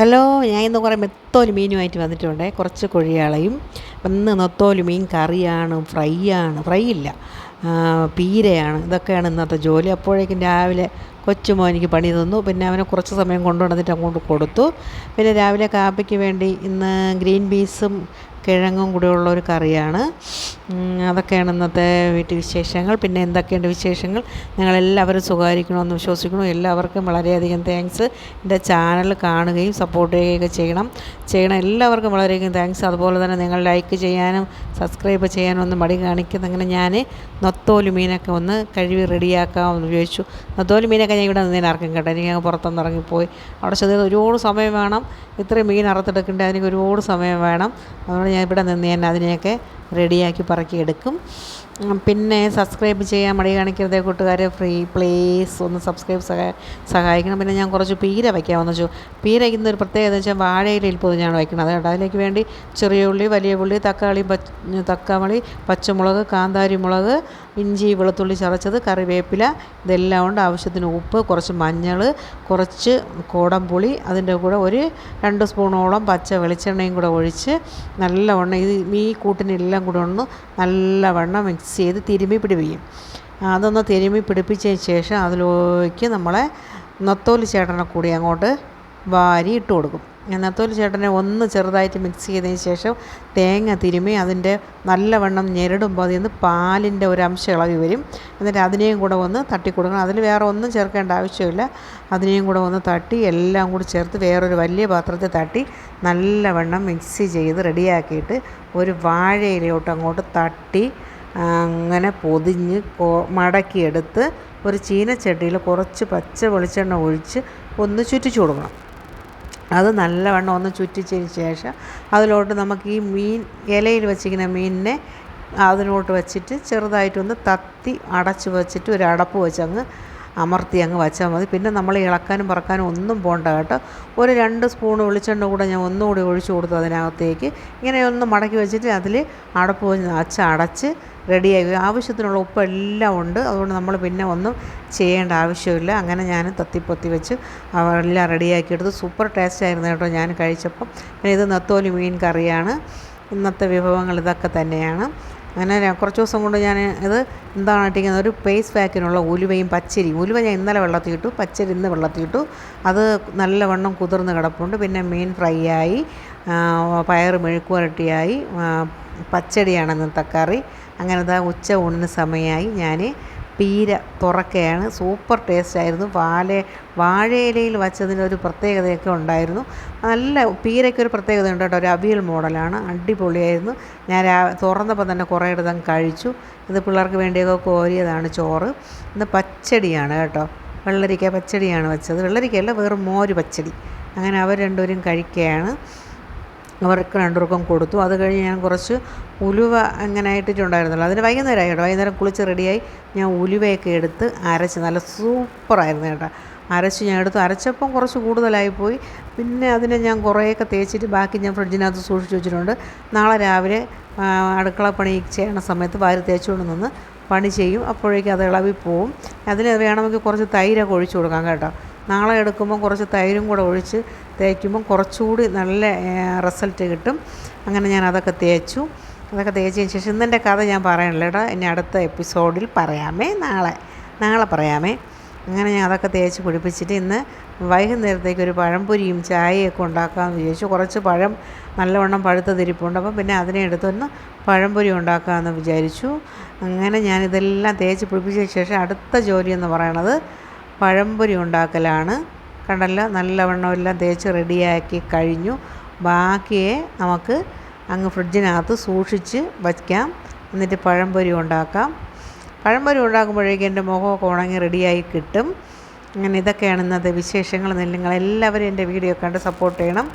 Hello ഞാൻ ഇന്ന് കുറേ മെത്തോലി മീനുമായിട്ട് വന്നിട്ടുണ്ട്. കുറച്ച് കൊഴിയാളയും ഇന്ന് നെത്തോലി മീൻ കറിയാണ് ഫ്രൈ ആണ് ഫ്രൈ ഇല്ല പീരയാണ് ഇതൊക്കെയാണ് ഇന്നത്തെ ജോലി. അപ്പോഴേക്കും രാവിലെ കൊച്ചുമോ എനിക്ക് പണി തന്നു. പിന്നെ അവനെ കുറച്ച് സമയം കൊണ്ടുവന്നിട്ട് അങ്ങോട്ട് കൊടുത്തു. പിന്നെ രാവിലെ കാപ്പിക്ക് വേണ്ടി ഇന്ന് ഗ്രീൻ പീസും കിഴങ്ങും കൂടെയുള്ള ഒരു കറിയാണ്. അതൊക്കെയാണ് ഇന്നത്തെ വീട്ടു വിശേഷങ്ങൾ. പിന്നെ എന്തൊക്കെയുണ്ട് വിശേഷങ്ങൾ? നിങ്ങളെല്ലാവരും സുഖമായിരിക്കണമെന്ന് വിശ്വസിക്കുന്നു. എല്ലാവർക്കും വളരെയധികം താങ്ക്സ് എന്റെ ചാനൽ കാണുകയും സപ്പോർട്ട് ചെയ്യുകയൊക്കെ ചെയ്യണം. ചെയ്യണം എല്ലാവർക്കും വളരെയധികം താങ്ക്സ് അതുപോലെ തന്നെ നിങ്ങൾ ലൈക്ക് ചെയ്യാനും സബ്സ്ക്രൈബ് ചെയ്യാനും ഒന്നും മടി കാണിക്കുന്ന അങ്ങനെ ഞാൻ നൊത്തോലി മീനൊക്കെ ഒന്ന് കഴുകി റെഡിയാക്കാമെന്ന് ഉപയോഗിച്ചു നൊത്തോലി മീനൊക്കെ ഞാൻ ഇവിടെ നിന്ന് ഇറക്കും കേട്ടോ. എനിക്ക് അങ്ങ് പുറത്തുനിന്ന് ഇറങ്ങിപ്പോയി. അവിടെ ചെന്ന് ഒരുപാട് സമയം വേണം. ഇത്രയും മീൻ അറുത്തെടുക്കേണ്ട. അതിന് ഒരുപാട് സമയം വേണം. അതുകൊണ്ട് ഞാൻ ഇവിടെ നിന്ന് ഞാൻ അതിനെയൊക്കെ റെഡിയാക്കി പറക്കി എടുക്കും. പിന്നെ സബ്സ്ക്രൈബ് ചെയ്യാൻ മടി കാണിക്കരുതേ കൂട്ടുകാരെ. ഫ്രീ പ്ലീസ് ഒന്ന് സബ്സ്ക്രൈബ് സഹായ സഹായിക്കണം. പിന്നെ ഞാൻ കുറച്ച് പീര വയ്ക്കാമെന്ന് വെച്ചു. പീര ഇന്ന് ഒരു പ്രത്യേകത എന്ന് വെച്ചാൽ വാഴയിലയിൽ പൊതിഞ്ഞാണ് വയ്ക്കുന്നത് കേട്ടോ. അതിലേക്ക് വേണ്ടി ചെറിയ ഉള്ളി വലിയ ഉള്ളി തക്കാളി പച്ച തക്കാളി പച്ചമുളക് കാന്താരി മുളക് ഇഞ്ചി വെളുത്തുള്ളി ചതച്ചത് കറിവേപ്പില ഇതെല്ലാം ഉണ്ട് ആവശ്യത്തിന് ഉപ്പ് കുറച്ച് മഞ്ഞൾ കുറച്ച് കോടംപുളി അതിന്റെ കൂടെ ഒരു രണ്ട് സ്പൂണോളം പച്ച വെളിച്ചെണ്ണയും കൂടെ ഒഴിച്ച് നല്ലവണ്ണം ഇത് ഈ കൂട്ടിനെല്ലാം കൂടെ ഒന്ന് നല്ലവണ്ണം മിക്സ് ചെയ്ത് തിരുമ്മി പിടിപ്പിക്കും. അതൊന്ന് തിരുമ്മി പിടിപ്പിച്ചതിന് ശേഷം അതിലേക്ക് നമ്മളെ നത്തോലി ചേട്ടനെ കൂടി അങ്ങോട്ട് വാരി ഇട്ട് കൊടുക്കും. നത്തോലി ചേട്ടനെ ഒന്ന് ചെറുതായിട്ട് മിക്സ് ചെയ്തതിന് ശേഷം തേങ്ങ തിരുമി അതിന്റെ നല്ലവണ്ണം ഞെരടുമ്പോൾ അതിൽ നിന്ന് പാലിന്റെ ഒരു അംശം ഇളകി വരും. എന്നിട്ട് അതിനെയും കൂടെ ഒന്ന് തട്ടി കൊടുക്കണം. അതിൽ വേറെ ഒന്നും ചേർക്കേണ്ട ആവശ്യമില്ല. അതിനെയും കൂടെ ഒന്ന് തട്ടി എല്ലാം കൂടി ചേർത്ത് വേറൊരു വലിയ പാത്രത്തിൽ തട്ടി നല്ലവണ്ണം മിക്സ് ചെയ്ത് റെഡിയാക്കിയിട്ട് ഒരു വാഴയിലോട്ട് അങ്ങോട്ട് തട്ടി അങ്ങനെ പൊതിഞ്ഞ് മടക്കിയെടുത്ത് ഒരു ചീനച്ചട്ടിയിൽ കുറച്ച് പച്ച വെളിച്ചെണ്ണ ഒഴിച്ച് ഒന്ന് ചുറ്റിച്ചു കൊടുക്കണം. അത് നല്ലവണ്ണം ഒന്ന് ചുറ്റിച്ചതിന് ശേഷം അതിലോട്ട് നമുക്ക് ഈ മീൻ ഇലയിൽ വെച്ചിരിക്കുന്ന മീനിനെ അതിലോട്ട് വെച്ചിട്ട് ചെറുതായിട്ടൊന്ന് തത്തി അടച്ച് വെച്ചിട്ട് ഒരു അടപ്പ് വെച്ച് അങ്ങ് അമർത്തി അങ്ങ് വച്ചാൽ മതി. പിന്നെ നമ്മൾ ഇളക്കാനും പറക്കാനും ഒന്നും പോകണ്ട കേട്ടോ. ഒരു രണ്ട് സ്പൂൺ വെളിച്ചെണ്ണ കൂടെ ഞാൻ ഒന്നുകൂടി ഒഴിച്ചു കൊടുത്തു അതിനകത്തേക്ക്. ഇങ്ങനെ ഒന്ന് മടക്കി വെച്ചിട്ട് അതിൽ അടപ്പ് അച്ച അടച്ച് റെഡിയായി ആവശ്യത്തിനുള്ള ഉപ്പ് എല്ലാം ഉണ്ട്. അതുകൊണ്ട് നമ്മൾ പിന്നെ ഒന്നും ചെയ്യേണ്ട ആവശ്യമില്ല. അങ്ങനെ ഞാൻ തത്തിപ്പൊത്തി വെച്ച് എല്ലാം റെഡിയാക്കി എടുത്ത്. സൂപ്പർ ടേസ്റ്റ് ആയിരുന്നു കേട്ടോ ഞാൻ കഴിച്ചപ്പം. പിന്നെ ഇത് നത്തോലി മീൻ കറിയാണ്. ഇന്നത്തെ വിഭവങ്ങൾ ഇതൊക്കെ തന്നെയാണ്. അങ്ങനെ കുറച്ച് ദിവസം കൊണ്ട് ഞാൻ ഇത് എന്താണ് ഇട്ടിരിക്കുന്നത്? ഒരു പേസ് പാക്കിനുള്ള ഉലുവയും പച്ചരി. ഉലുവ ഞാൻ ഇന്നലെ വെള്ളത്തിൽ ഇട്ടു. പച്ചരി ഇന്ന് വെള്ളത്തിൽ ഇട്ടു. അത് നല്ലവണ്ണം കുതിർന്ന് കിടപ്പുണ്ട്. പിന്നെ മീൻ ഫ്രൈ ആയി പയർ മെഴുക്കുവരട്ടിയായി പച്ചടിയാണ് ഇന്നത്തെ കറി. അങ്ങനെ ഉച്ച ഊണിന് സമയമായി. ഞാൻ പീര തുറക്കയാണ്. സൂപ്പർ ടേസ്റ്റ് ആയിരുന്നു വാഴ വാഴയിലയിൽ വച്ചതിന്റെ ഒരു പ്രത്യേകതയൊക്കെ ഉണ്ടായിരുന്നു. നല്ല പീരയ്ക്ക് ഒരു പ്രത്യേകത ഉണ്ട് കേട്ടോ. ഒരു അവിയൽ മോഡലാണ്. അടിപൊളിയായിരുന്നു. ഞാൻ രാ തുറന്നപ്പോൾ തന്നെ കുറേ ഇടതങ്ങ് കഴിച്ചു. ഇത് പിള്ളേർക്ക് വേണ്ടിയൊക്കെ കോരിയതാണ് ചോറ്. ഇന്ന് പച്ചടിയാണ് കേട്ടോ. വെള്ളരിക്ക പച്ചടിയാണ് വെച്ചത്. വെള്ളരിക്കയല്ല വേറെ മോര് പച്ചടി. അങ്ങനെ അവർ രണ്ടുപേരും കഴിക്കുകയാണ്. അവർക്ക് രണ്ടുപേർക്കും കൊടുത്തു. അത് കഴിഞ്ഞ് ഞാൻ കുറച്ച് ഉലുവ അങ്ങനെ ഇട്ടിട്ടുണ്ടായിരുന്നല്ലോ. അതിന് വൈകുന്നേരമായി കേട്ടോ. വൈകുന്നേരം കുളിച്ച് റെഡിയായി ഞാൻ ഉലുവയൊക്കെ എടുത്ത് അരച്ച് നല്ല സൂപ്പറായിരുന്നു കേട്ടോ. അരച്ച് ഞാൻ എടുത്ത്. അരച്ചപ്പം കുറച്ച് കൂടുതലായിപ്പോയി പിന്നെ അതിനെ ഞാൻ കുറേയൊക്കെ തേച്ചിട്ട് ബാക്കി ഞാൻ ഫ്രിഡ്ജിനകത്ത് സൂക്ഷിച്ച് വെച്ചിട്ടുണ്ട്. നാളെ രാവിലെ അടുക്കള പണി ചെയ്യണ സമയത്ത് വാരി തേച്ചുകൊണ്ട് നിന്ന് പണി ചെയ്യും. അപ്പോഴേക്കും അത് ഇളവി പോവും അതിന് വേണമെങ്കിൽ കുറച്ച് തൈരൊക്കെ ഒഴിച്ചു കൊടുക്കാം കേട്ടോ. നാളെ എടുക്കുമ്പോൾ കുറച്ച് തൈരും കൂടെ ഒഴിച്ച് തേക്കുമ്പോൾ കുറച്ചുകൂടി നല്ല റിസൾട്ട് കിട്ടും. അങ്ങനെ ഞാൻ അതൊക്കെ തേച്ചു. അതൊക്കെ തേച്ചതിന് ശേഷം ഇന്നെന്റെ കഥ ഞാൻ പറയണില്ല കേട്ടോ ഇനി അടുത്ത എപ്പിസോഡിൽ പറയാമേ നാളെ. നാളെ പറയാമേ. അങ്ങനെ ഞാൻ അതൊക്കെ തേച്ച് കുടിപ്പിച്ചിട്ട് ഇന്ന് വൈകുന്നേരത്തേക്ക് ഒരു പഴംപൊരിയും ചായയൊക്കെ ഉണ്ടാക്കാമെന്ന് വിചാരിച്ചു. കുറച്ച് പഴം നല്ലവണ്ണം പഴുത്ത തിരിപ്പുണ്ട്. അപ്പം പിന്നെ അതിനെ എടുത്തൊന്ന് പഴംപൊരി ഉണ്ടാക്കാമെന്ന് വിചാരിച്ചു. അങ്ങനെ ഞാനിതെല്ലാം തേച്ച് പിടിപ്പിച്ചതിന് ശേഷം അടുത്ത ജോലി എന്ന് പറയണത് പഴംപൊരി ഉണ്ടാക്കലാണ്. കണ്ടല്ലോ നല്ലവണ്ണം എല്ലാം തേച്ച് റെഡിയാക്കി കഴിഞ്ഞു. ബാക്കിയെ നമുക്ക് അങ്ങ് ഫ്രിഡ്ജിനകത്ത് സൂക്ഷിച്ച് വയ്ക്കാം. എന്നിട്ട് പഴംപൊരി ഉണ്ടാക്കാം. പഴംപൊരി ഉണ്ടാക്കുമ്പോഴേക്കും എന്റെ മുഖമൊക്കെ ഉണങ്ങി റെഡിയായി കിട്ടും. അങ്ങനെ ഇതൊക്കെയാണ് ഇന്നത്തെ വിശേഷങ്ങൾ. നിങ്ങൾ എല്ലാവരും എന്റെ വീഡിയോ കണ്ട് സപ്പോർട്ട് ചെയ്യണം.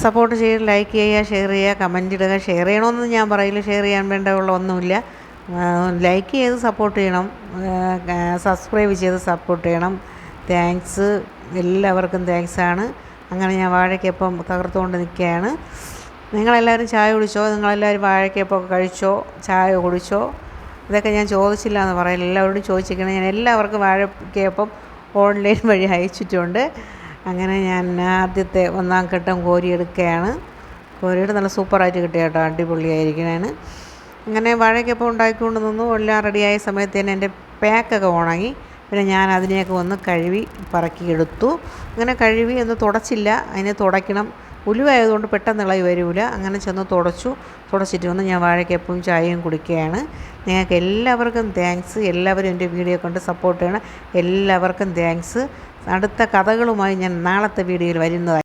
സപ്പോർട്ട് ചെയ്ത് ലൈക്ക് ചെയ്യുക ഷെയർ ചെയ്യുക കമന്റ് ഇടുക. ഷെയർ ചെയ്യണമെന്ന് ഞാൻ പറയില്ല. ഷെയർ ചെയ്യാൻ വേണ്ട ഉള്ള ഒന്നുമില്ല. ലൈക്ക് ചെയ്ത് സപ്പോർട്ട് ചെയ്യണം. സബ്സ്ക്രൈബ് ചെയ്ത് സപ്പോർട്ട് ചെയ്യണം. താങ്ക്സ് എല്ലാവർക്കും താങ്ക്സ് ആണ്. അങ്ങനെ ഞാൻ വാഴയ്ക്കപ്പം തകർത്തുകൊണ്ട് നിൽക്കുകയാണ്. നിങ്ങളെല്ലാവരും ചായ കുടിച്ചോ? നിങ്ങളെല്ലാവരും വാഴയ്ക്കപ്പം കഴിച്ചോ? ചായ കുടിച്ചോ? ഇതൊക്കെ ഞാൻ ചോദിച്ചില്ല എന്ന് പറയില്ല. എല്ലാവരോടും ചോദിച്ചിരിക്കണം. ഞാൻ എല്ലാവർക്കും വാഴയ്ക്കപ്പം ഓൺലൈൻ വഴി അയച്ചിട്ടുണ്ട്. അങ്ങനെ ഞാൻ ആദ്യത്തെ ഒന്നാം ഘട്ടം കോരിയെടുക്കുകയാണ്. കോരിയിട്ട് നല്ല സൂപ്പറായിട്ട് കിട്ടിയ കേട്ടോ. അടിപൊളിയായിരിക്കണേന് അങ്ങനെ വാഴയ്ക്കപ്പം ഉണ്ടാക്കിക്കൊണ്ട് നിന്നു. എല്ലാം റെഡിയായ സമയത്ത് തന്നെ എന്റെ പാക്കൊക്കെ ഉണങ്ങി. പിന്നെ ഞാൻ അതിനെയൊക്കെ ഒന്ന് കഴുകി പറക്കിയെടുത്തു അങ്ങനെ കഴുകി ഒന്ന് തുടച്ചില്ല. അതിനെ തുടയ്ക്കണം. ഉലുവായതുകൊണ്ട് പെട്ടെന്ന് ഇളകി വരില്ല അങ്ങനെ ചെന്ന് തുടച്ചു. തുടച്ചിട്ട് വന്ന് ഞാൻ വാഴയ്ക്കപ്പവും ചായയും കുടിക്കുകയാണ്. നിങ്ങൾക്ക് എല്ലാവർക്കും താങ്ക്സ് എല്ലാവരും എന്റെ വീഡിയോ കണ്ട് സപ്പോർട്ട് ചെയ്യണം. എല്ലാവർക്കും താങ്ക്സ് അടുത്ത കഥകളുമായി ഞാൻ നാളത്തെ വീഡിയോയിൽ വരുന്നതായി